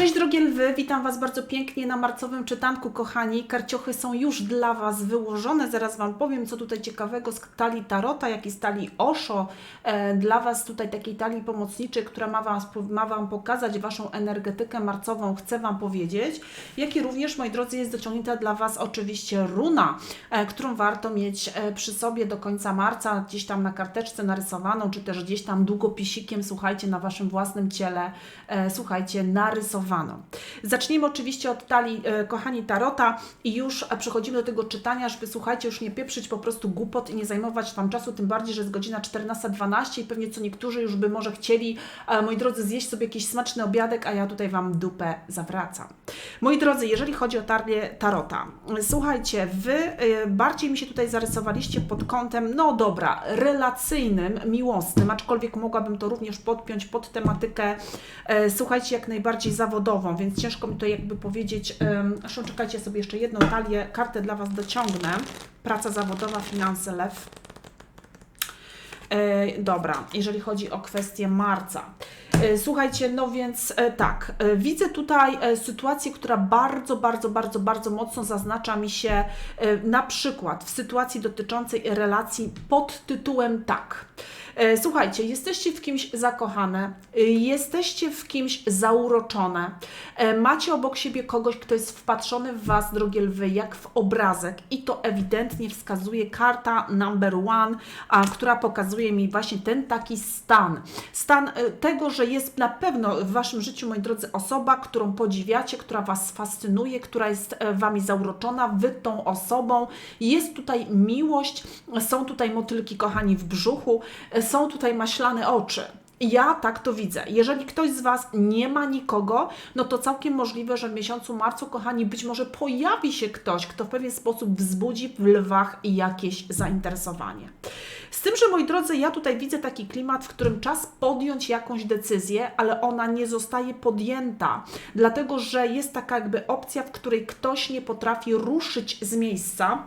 Cześć drogie lwy, witam Was bardzo pięknie na marcowym czytanku, kochani. Karciochy są już dla Was wyłożone. Zaraz Wam powiem, co tutaj ciekawego z talii Tarota, jak i z talii Osho. E, dla Was tutaj takiej talii pomocniczej, która ma, was, ma Wam pokazać Waszą energetykę marcową, chcę Wam powiedzieć. Jak i również, moi drodzy, jest dociągnięta dla Was oczywiście runa, e, którą warto mieć e, przy sobie do końca marca, gdzieś tam na karteczce narysowaną, czy też gdzieś tam długopisikiem, słuchajcie, na Waszym własnym ciele, słuchajcie, narysowaną. Zaczniemy oczywiście od talii, e, kochani, Tarota i już przechodzimy do tego czytania, żeby słuchajcie, już nie pieprzyć po prostu głupot i nie zajmować tam czasu, tym bardziej, że jest godzina 14.12 i pewnie co niektórzy już by może chcieli, e, moi drodzy, zjeść sobie jakiś smaczny obiadek, a ja tutaj Wam dupę zawracam. Moi drodzy, jeżeli chodzi o talię Tarota, słuchajcie, Wy e, bardziej mi się tutaj zarysowaliście pod kątem, no dobra, relacyjnym, miłosnym, aczkolwiek mogłabym to również podpiąć pod tematykę, słuchajcie, jak najbardziej zawodową, więc ciężko mi to jakby powiedzieć. Zresztą czekajcie sobie jeszcze jedną talię, kartę dla Was dociągnę. Praca zawodowa, finanse, lew. E, dobra, jeżeli chodzi o kwestię marca. E, Słuchajcie, no więc e, tak, e, widzę tutaj sytuację, która bardzo, bardzo, bardzo, bardzo mocno zaznacza mi się na przykład w sytuacji dotyczącej relacji pod tytułem tak. Słuchajcie, jesteście w kimś zakochane, jesteście w kimś zauroczone, macie obok siebie kogoś, kto jest wpatrzony w Was, drogie lwy, jak w obrazek i to ewidentnie wskazuje karta number one, a, która pokazuje mi właśnie ten taki stan. Stan tego, że jest na pewno w Waszym życiu, moi drodzy, osoba, którą podziwiacie, która Was fascynuje, która jest e, Wami zauroczona, Wy tą osobą. Jest tutaj miłość, są tutaj motylki, kochani, w brzuchu, e, są tutaj maślane oczy. Ja tak to widzę. Jeżeli ktoś z Was nie ma nikogo, no to całkiem możliwe, że w miesiącu marcu, kochani, być może pojawi się ktoś, kto w pewien sposób wzbudzi w lwach jakieś zainteresowanie. Z tym, że moi drodzy, ja tutaj widzę taki klimat, w którym czas podjąć jakąś decyzję, ale ona nie zostaje podjęta, dlatego że jest taka jakby opcja, w której ktoś nie potrafi ruszyć z miejsca.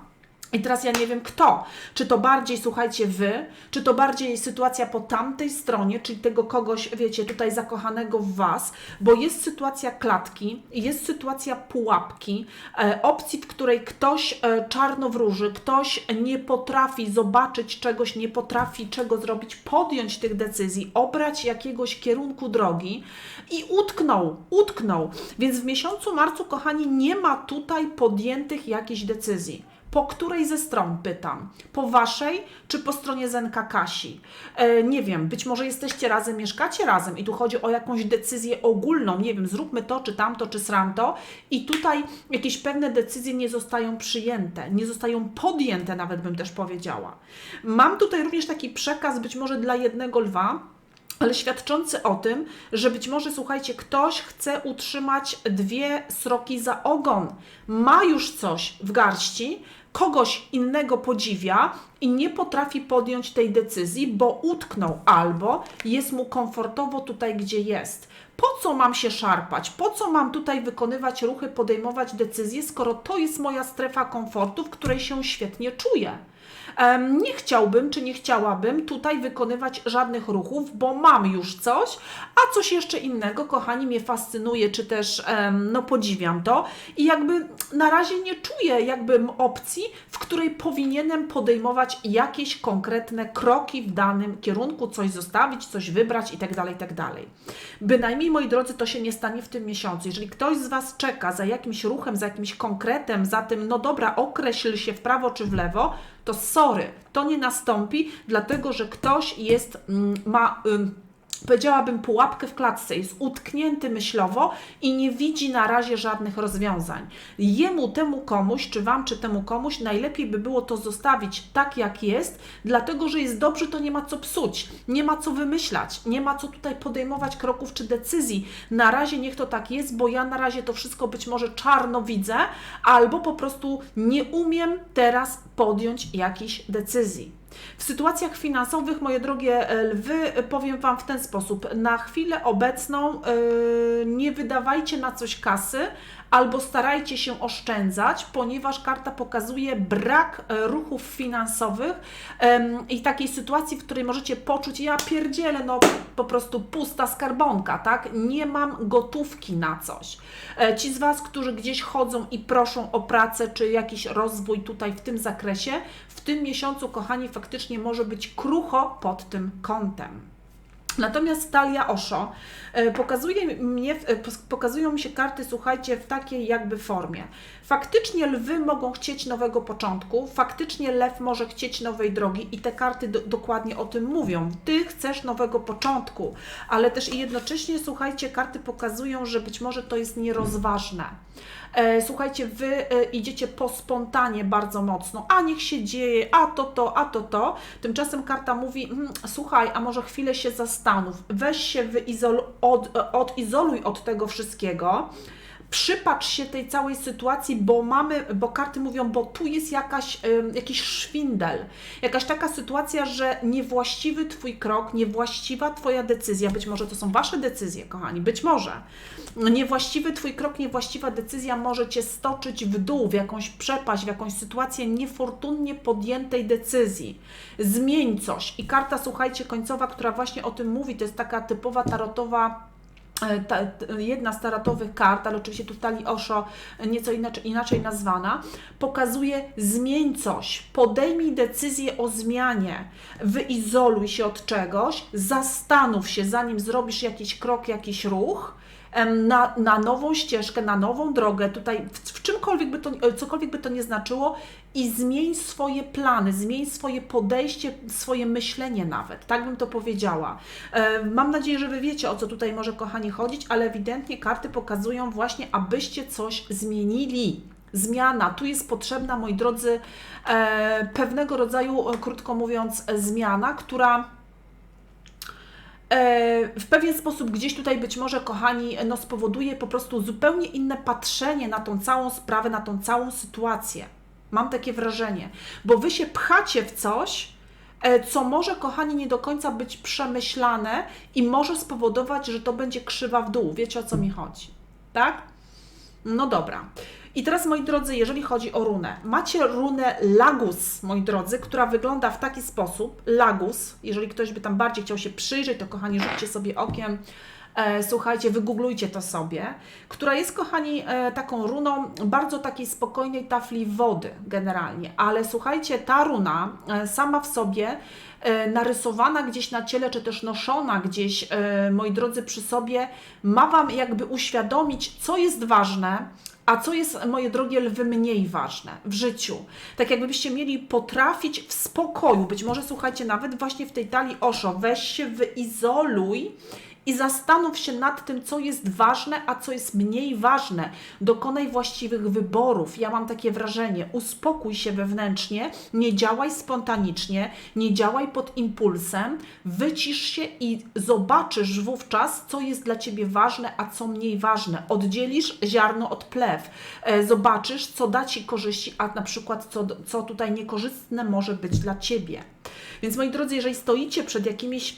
I teraz ja nie wiem kto. Czy to bardziej, słuchajcie, wy, czy to bardziej sytuacja po tamtej stronie, czyli tego kogoś, wiecie, tutaj zakochanego w was, bo jest sytuacja klatki, jest sytuacja pułapki, e, opcji, w której ktoś e, czarno wróży, ktoś nie potrafi zobaczyć czegoś, nie potrafi czego zrobić, podjąć tych decyzji, obrać jakiegoś kierunku drogi i utknął, utknął. Więc w miesiącu marcu, kochani, nie ma tutaj podjętych jakichś decyzji. Po której ze stron pytam? Po waszej czy po stronie Zenka Kasi? E, nie wiem, być może jesteście razem, mieszkacie razem i tu chodzi o jakąś decyzję ogólną, nie wiem, zróbmy to, czy tamto, czy sramto i tutaj jakieś pewne decyzje nie zostają przyjęte, nie zostają podjęte, nawet bym też powiedziała. Mam tutaj również taki przekaz, być może dla jednego lwa, ale świadczący o tym, że być może, słuchajcie, ktoś chce utrzymać dwie sroki za ogon, ma już coś w garści, kogoś innego podziwia i nie potrafi podjąć tej decyzji, bo utknął albo jest mu komfortowo tutaj, gdzie jest. Po co mam się szarpać? Po co mam tutaj wykonywać ruchy, podejmować decyzje, skoro to jest moja strefa komfortu, w której się świetnie czuję? Nie chciałbym, czy nie chciałabym tutaj wykonywać żadnych ruchów, bo mam już coś, a coś jeszcze innego, kochani, mnie fascynuje, czy też no podziwiam to i jakby na razie nie czuję jakby opcji, w której powinienem podejmować jakieś konkretne kroki w danym kierunku, coś zostawić, coś wybrać itd., itd. Bynajmniej, moi drodzy, to się nie stanie w tym miesiącu. Jeżeli ktoś z Was czeka za jakimś ruchem, za jakimś konkretem, za tym, no dobra, określ się w prawo czy w lewo, to sorry, to nie nastąpi, dlatego że ktoś jest, mm, ma. ym, Powiedziałabym pułapkę w klatce, jest utknięty myślowo i nie widzi na razie żadnych rozwiązań. Jemu, temu komuś, czy wam, czy temu komuś, najlepiej by było to zostawić tak, jak jest, dlatego że jest dobrze, to nie ma co psuć, nie ma co wymyślać, nie ma co tutaj podejmować kroków czy decyzji. Na razie niech to tak jest, bo ja na razie to wszystko być może czarno widzę, albo po prostu nie umiem teraz podjąć jakiejś decyzji. W sytuacjach finansowych, moje drogie e, lwy, e, powiem Wam w ten sposób. Na chwilę obecną e, nie wydawajcie na coś kasy, albo starajcie się oszczędzać, ponieważ karta pokazuje brak e, ruchów finansowych i takiej sytuacji, w której możecie poczuć, ja pierdzielę, no po prostu pusta skarbonka, tak? Nie mam gotówki na coś. E, Ci z Was, którzy gdzieś chodzą i proszą o pracę czy jakiś rozwój tutaj w tym zakresie, w tym miesiącu, kochani, faktycznie może być krucho pod tym kątem. Natomiast talia Osho e, pokazuje mnie, e, pokazują mi się karty, słuchajcie, w takiej jakby formie. Faktycznie lwy mogą chcieć nowego początku, faktycznie lew może chcieć nowej drogi i te karty do, dokładnie o tym mówią. Ty chcesz nowego początku, ale też i jednocześnie, słuchajcie, karty pokazują, że być może to jest nierozważne. E, Słuchajcie, wy idziecie po spontanie bardzo mocno, a niech się dzieje, a to to, a to to. Tymczasem karta mówi, mm, słuchaj, a może chwilę się zastanów, weź się wyizol, od, e, odizoluj od tego wszystkiego. Przypatrz się tej całej sytuacji, bo mamy, bo karty mówią, bo tu jest jakaś, jakiś szwindel, jakaś taka sytuacja, że niewłaściwy Twój krok, niewłaściwa Twoja decyzja, być może to są Wasze decyzje, kochani, być może, niewłaściwy Twój krok, niewłaściwa decyzja może Cię stoczyć w dół, w jakąś przepaść, w jakąś sytuację niefortunnie podjętej decyzji. Zmień coś. I karta, słuchajcie, końcowa, która właśnie o tym mówi, to jest taka typowa tarotowa ta, t- jedna z taratowych kart, ale oczywiście tu w talii Osho nieco inaczej, inaczej nazwana, pokazuje zmień coś, podejmij decyzję o zmianie, wyizoluj się od czegoś, zastanów się, zanim zrobisz jakiś krok, jakiś ruch, na, na nową ścieżkę, na nową drogę, tutaj w, w czymkolwiek by to, e, cokolwiek by to nie znaczyło i zmień swoje plany, zmień swoje podejście, swoje myślenie nawet, tak bym to powiedziała. E, Mam nadzieję, że Wy wiecie, o co tutaj może, kochani, chodzić, ale ewidentnie karty pokazują właśnie, abyście coś zmienili. Zmiana, tu jest potrzebna, moi drodzy, e, pewnego rodzaju, krótko mówiąc, zmiana, która w pewien sposób gdzieś tutaj być może, kochani, no spowoduje po prostu zupełnie inne patrzenie na tą całą sprawę, na tą całą sytuację. Mam takie wrażenie, bo wy się pchacie w coś, e, co może, kochani, nie do końca być przemyślane i może spowodować, że to będzie krzywa w dół. Wiecie o co mi chodzi, tak? No dobra. I teraz, moi drodzy, jeżeli chodzi o runę, macie runę Lagus, moi drodzy, która wygląda w taki sposób. Lagus, jeżeli ktoś by tam bardziej chciał się przyjrzeć, to kochani, rzućcie sobie okiem. E, słuchajcie, wygooglujcie to sobie, która jest, kochani, e, taką runą bardzo takiej spokojnej tafli wody generalnie, ale słuchajcie, ta runa e, sama w sobie narysowana gdzieś na ciele, czy też noszona gdzieś, moi drodzy, przy sobie, ma Wam jakby uświadomić, co jest ważne, a co jest, moje drogie lwy, mniej ważne w życiu. Tak jakbyście mieli potrafić w spokoju, być może słuchajcie, nawet właśnie w tej talii Osho, weź się, wyizoluj i zastanów się nad tym, co jest ważne, a co jest mniej ważne. Dokonaj właściwych wyborów. Ja mam takie wrażenie, uspokój się wewnętrznie, nie działaj spontanicznie, nie działaj pod impulsem, wycisz się i zobaczysz wówczas, co jest dla Ciebie ważne, a co mniej ważne. Oddzielisz ziarno od plew. E, Zobaczysz, co da Ci korzyści, a na przykład co, co tutaj niekorzystne może być dla Ciebie. Więc moi drodzy, jeżeli stoicie przed jakimiś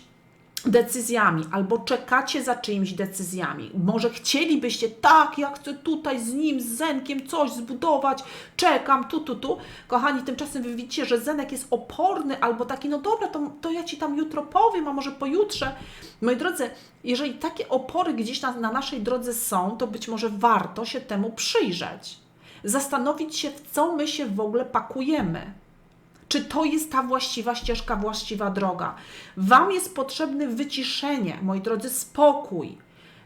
decyzjami, albo czekacie za czyimiś decyzjami. Może chcielibyście, tak, ja chcę tutaj z nim, z Zenkiem coś zbudować, czekam, tu, tu, tu. Kochani, tymczasem wy widzicie, że Zenek jest oporny, albo taki, no dobra, to, to ja ci tam jutro powiem, a może pojutrze. Moi drodzy, jeżeli takie opory gdzieś na, na naszej drodze są, to być może warto się temu przyjrzeć. Zastanowić się, w co my się w ogóle pakujemy. Czy to jest ta właściwa ścieżka, właściwa droga? Wam jest potrzebne wyciszenie, moi drodzy, spokój,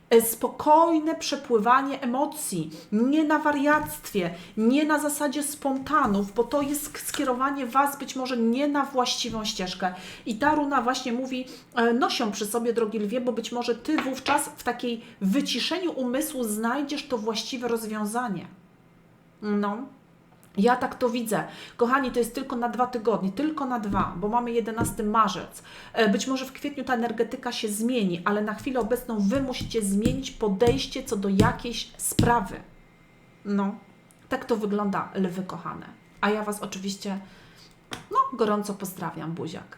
e, spokojne przepływanie emocji, nie na wariactwie, nie na zasadzie spontanów, bo to jest skierowanie Was być może nie na właściwą ścieżkę. I ta runa właśnie mówi, e, nosią przy sobie, drogi lwie, bo być może Ty wówczas w takiej wyciszeniu umysłu znajdziesz to właściwe rozwiązanie. No. Ja tak to widzę. Kochani, to jest tylko na dwa tygodnie, tylko na dwa, bo mamy 11 marzec. E, Być może w kwietniu ta energetyka się zmieni, ale na chwilę obecną Wy musicie zmienić podejście co do jakiejś sprawy. No, tak to wygląda, lwy kochane. A ja Was oczywiście, no, gorąco pozdrawiam, buziak.